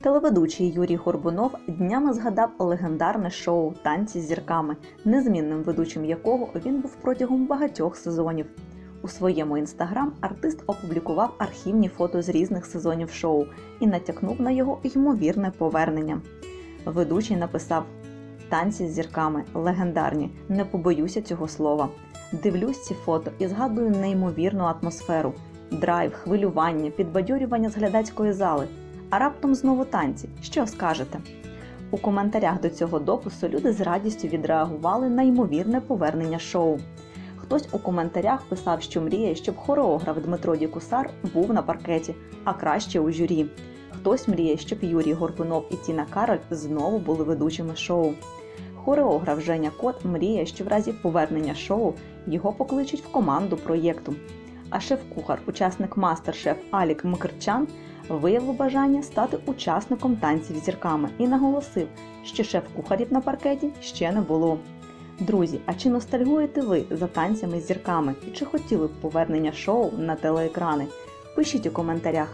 Телеведучий Юрій Горбунов днями згадав легендарне шоу Танці з зірками, незмінним ведучим якого він був протягом багатьох сезонів. У своєму інстаграм артист опублікував архівні фото з різних сезонів шоу і натякнув на його ймовірне повернення. Ведучий написав: Танці з зірками легендарні, не побоюся цього слова. Дивлюсь ці фото і згадую неймовірну атмосферу, драйв, хвилювання, підбадьорювання з глядацької зали. А раптом знову танці. Що скажете? У коментарях до цього допису люди з радістю відреагували на ймовірне повернення шоу. Хтось у коментарях писав, що мріє, щоб хореограф Дмитро Дікусар був на паркеті, а краще у журі. Хтось мріє, щоб Юрій Горбунов і Тіна Кароль знову були ведучими шоу. Хореограф Женя Кот мріє, що в разі повернення шоу його покличуть в команду проєкту. А шеф-кухар, учасник мастер-шеф Алік Мкрчан виявив бажання стати учасником танців зірками і наголосив, що шеф-кухарів на паркеті ще не було. Друзі, а чи ностальгуєте ви за танцями з зірками і чи хотіли б повернення шоу на телеекрани? Пишіть у коментарях.